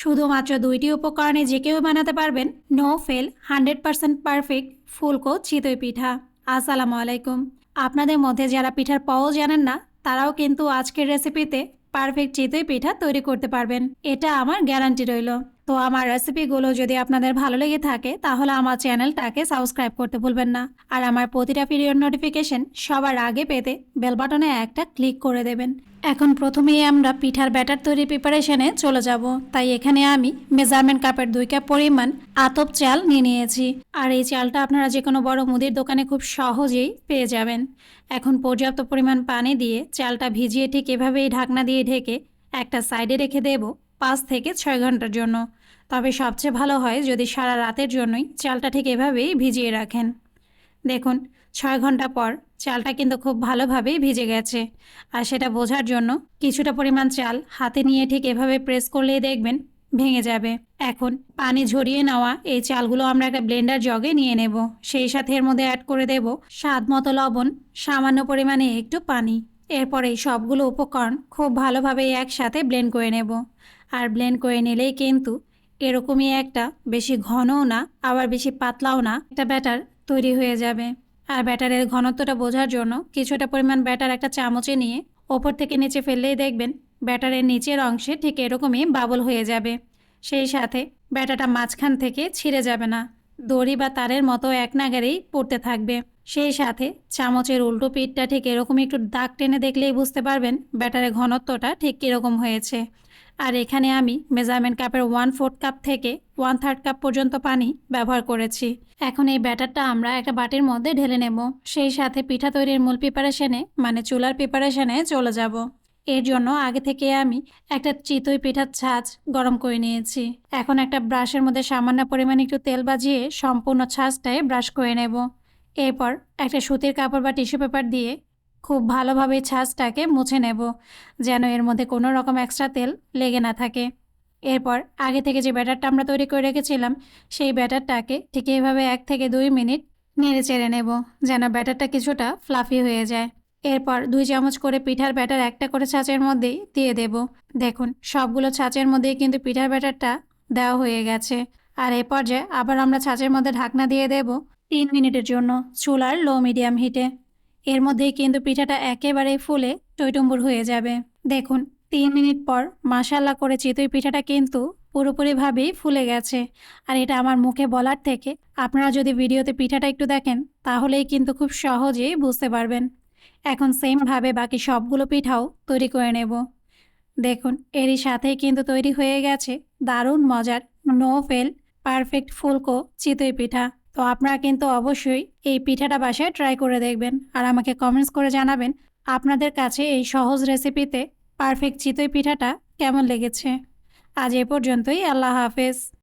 শুধুমাত্র দুইটি উপকরণে যে কেউ বানাতে পারবেন no fail hundred percent perfect ফুলকো চিতই পিঠা। আসসালামু আলাইকুম। আপনাদের মধ্যে যারা পিঠার পাও জানেন না, তারাও কিন্তু আজকের রেসিপিতে পারফেক্ট চিতই পিঠা তৈরি করতে পারবেন। এটা আমার গ্যারান্টি রইল। তো আমার রেসিপিগুলো যদি আপনাদের ভালো লেগে থাকে, তাহলে আমার চ্যানেলটাকে সাবস্ক্রাইব করতে ভুলবেন না। আর আমার প্রতিটা ভিডিওর নোটিফিকেশন সবার আগে পেতে বেল বাটনে একটা ক্লিক করে দেবেন। এখন প্রথমেই আমরা পিঠার ব্যাটার তৈরি প্রিপারেশনে চলে যাব। তাই এখানে আমি মেজারমেন্ট কাপের দুই কাপ পরিমাণ আতপ চাল নিয়ে নিয়েছি। আর এই চালটা আপনারা যে কোনো বড় মুদির দোকানে খুব সহজেই পেয়ে যাবেন। এখন পর্যাপ্ত পরিমাণ পানি দিয়ে চালটা ভিজিয়ে ঠিক এভাবেই ঢাকনা দিয়ে ঢেকে একটা সাইডে রেখে দেব। পাঁচ থেকে ছয় ঘণ্টার জন্য। তবে সবচেয়ে ভালো হয় যদি সারা রাতের জন্যই চালটা ঠিক এভাবেই ভিজিয়ে রাখেন। দেখুন, ছয় ঘণ্টা পর চালটা কিন্তু খুব ভালোভাবেই ভিজে গেছে। আর সেটা বোঝার জন্য কিছুটা পরিমাণ চাল হাতে নিয়ে ঠিক এভাবে প্রেস করলেই দেখবেন ভেঙে যাবে। এখন পানি ঝরিয়ে নেওয়া এই চালগুলো আমরা একটা ব্লেন্ডার জগে নিয়ে নেব। সেই সাথে এর মধ্যে অ্যাড করে দেব স্বাদ মতো লবণ, সামান্য পরিমাণে একটু পানি। এরপরে এই সবগুলো উপকরণ খুব ভালোভাবে একসাথে ব্লেন্ড করে নেব। আর ব্লেন্ড করে নিলেই কিন্তু এরকমই একটা বেশি ঘনও না, আবার বেশি পাতলাও না একটা ব্যাটার তৈরি হয়ে যাবে। আর ব্যাটারের ঘনত্বটা বোঝার জন্য কিছুটা পরিমাণ ব্যাটার একটা চামচে নিয়ে ওপর থেকে নিচে ফেললেই দেখবেন ব্যাটারের নিচের অংশে ঠিক এরকমই বাবল হয়ে যাবে। সেই সাথে ব্যাটাটা মাঝখান থেকে ছিঁড়ে যাবে না। দড়ি বা তারের মতো এক নাগারেই পড়তে থাকবে। সেই সাথে চামচের উল্টো পিঠটা ঠিক এরকম একটু দাগ টেনে দেখলেই বুঝতে পারবেন ব্যাটারের ঘনত্বটা ঠিক কীরকম হয়েছে। আর এখানে আমি মেজারমেন্ট কাপের ওয়ান ফোর্থ কাপ থেকে ওয়ান থার্ড কাপ পর্যন্ত পানি ব্যবহার করেছি। এখন এই ব্যাটারটা আমরা একটা বাটির মধ্যে ঢেলে নেব। সেই সাথে পিঠা তৈরির মূল প্রিপারেশনে মানে চুলার প্রিপারেশনে চলে যাব। এর জন্য আগে থেকে আমি একটা চিতই পিঠার ছাঁচ গরম করে নিয়েছি। এখন একটা ব্রাশের মধ্যে সামান্য পরিমাণে একটু তেল বাজিয়ে সম্পূর্ণ ছাঁচটাই ব্রাশ করে নেব। এরপর একটা সুতির কাপড় বা টিস্যু পেপার দিয়ে খুব ভালোভাবে ছাঁচটাকে মুছে নেব, যেন এর মধ্যে কোনো রকম এক্সট্রা তেল লেগে না থাকে। এরপর আগে থেকে যে ব্যাটারটা আমরা তৈরি করে রেখেছিলাম, সেই ব্যাটারটাকে ঠিক এইভাবে এক থেকে দুই মিনিট নেড়ে চেড়ে নেব, যেন ব্যাটারটা কিছুটা ফ্লাফি হয়ে যায়। এরপর দুই চামচ করে পিঠার ব্যাটার একটা করে ছাঁচের মধ্যেই দিয়ে দেব। দেখুন, সবগুলো ছাঁচের মধ্যেই কিন্তু পিঠার ব্যাটারটা দেওয়া হয়ে গেছে। আর এই পর্যায়ে আবার আমরা ছাঁচের মধ্যে ঢাকনা দিয়ে দেব তিন মিনিটের জন্য চুলার লো মিডিয়াম হিটে। এর মধ্যেই কিন্তু পিঠাটা একেবারে ফুলে টইটুম্বুর হয়ে যাবে। দেখুন, তিন মিনিট পর মাসাল্লা করে চিতই পিঠাটা কিন্তু পুরোপুরিভাবেই ফুলে গেছে। আর এটা আমার মুখে বলার থেকে আপনারা যদি ভিডিওতে পিঠাটা একটু দেখেন, তাহলেই কিন্তু খুব সহজেই বুঝতে পারবেন। এখন সেমভাবে বাকি সবগুলো পিঠাও তৈরি করে নেব। দেখুন, এরই সাথেই কিন্তু তৈরি হয়ে গেছে দারুণ মজার নো ফেল পারফেক্ট ফুলকো চিতই পিঠা। তো আপনারা কিন্তু অবশ্যই এই পিঠাটা বাসায় ট্রাই করে দেখবেন। আর আমাকে কমেন্টস করে জানাবেন আপনাদের কাছে এই সহজ রেসিপিতে পারফেক্ট চিতই পিঠাটা কেমন লেগেছে। আজ এ পর্যন্তই, আল্লাহ হাফেজ।